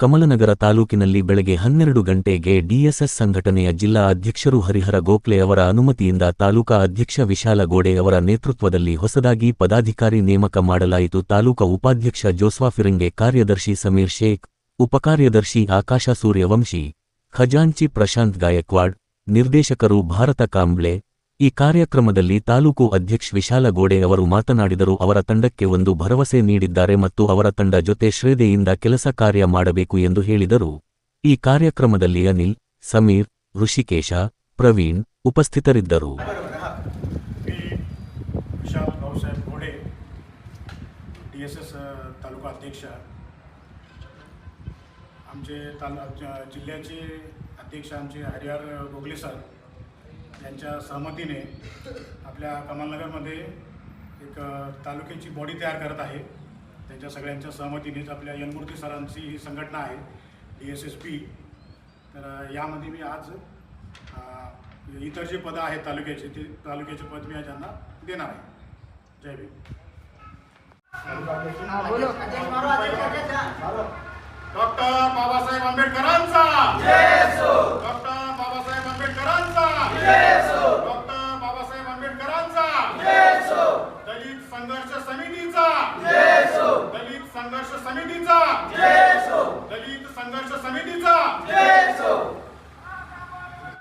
ಕಮಲನಗರ ತಾಲೂಕಿನಲ್ಲಿ ಬೆಳಗ್ಗೆ ಹನ್ನೆರಡು ಗಂಟೆಗೆ ಡಿಎಸ್ಎಸ್ ಸಂಘಟನೆಯ ಜಿಲ್ಲಾ ಅಧ್ಯಕ್ಷರು ಹರಿಹರ ಗೋಖಲೆ ಅವರ ಅನುಮತಿಯಿಂದ ತಾಲೂಕಾ ಅಧ್ಯಕ್ಷ ವಿಶಾಲ ಗೋಡೆ ಅವರ ನೇತೃತ್ವದಲ್ಲಿ ಹೊಸದಾಗಿ ಪದಾಧಿಕಾರಿ ನೇಮಕ ಮಾಡಲಾಯಿತು. ತಾಲೂಕಾ ಉಪಾಧ್ಯಕ್ಷ ಜೋಸ್ವಾ ಫಿರಂಗೆ, ಕಾರ್ಯದರ್ಶಿ ಸಮೀರ್ ಶೇಖ್, ಉಪಕಾರ್ಯದರ್ಶಿ ಆಕಾಶ ಸೂರ್ಯವಂಶಿ, ಖಜಾಂಚಿ ಪ್ರಶಾಂತ್ ಗಾಯಕ್ವಾಡ್, ನಿರ್ದೇಶಕರು ಭಾರತ ಕಾಂಬ್ಳೆ ಈ ಕಾರ್ಯಕ್ರಮದಲ್ಲಿ ತಾಲೂಕು ಅಧ್ಯಕ್ಷ ವಿಶಾಲ ಗೋಡೆ ಅವರು ಮಾತನಾಡಿದರು ಅವರ ತಂಡಕ್ಕೆ ಒಂದು ಭರವಸೆ ನೀಡಿದ್ದಾರೆ ಮತ್ತು ಅವರ ತಂಡ ಜೊತೆ ಶ್ರದ್ಧೆಯಿಂದ ಕೆಲಸ ಕಾರ್ಯ ಮಾಡಬೇಕು ಎಂದು ಹೇಳಿದರು ಈ ಕಾರ್ಯಕ್ರಮದಲ್ಲಿ ಅನಿಲ್ ಸಮೀರ್ ಋಷಿಕೇಶ ಪ್ರವೀಣ್ ಉಪಸ್ಥಿತರಿದ್ದರು मी विशाल भाऊसाहेब घोडे डी एस एस तालुका अध्यक्ष आमचे ताल ज- जिल्ह्याचे अध्यक्ष आमचे हरिहर गोगले सर यांच्या सहमतीने आपल्या कमलनगरमध्ये एक तालुक्याची बॉडी तयार करत आहे. त्यांच्या सगळ्यांच्या सहमतीनेच आपल्या यनमूर्ती सरांची ही संघटना आहे डी एस एस पी. तर यामध्ये मी आज इतर जे पदं आहेत तालुक्याचे ते तालुक्याचे पद मी आज यांना देणार आहे. जय भीम. डॉक्टर बाबासाहेब आंबेडकरांचा समितीचा. दलित संघर्ष समितीचा. दलित संघर्ष समितीचा.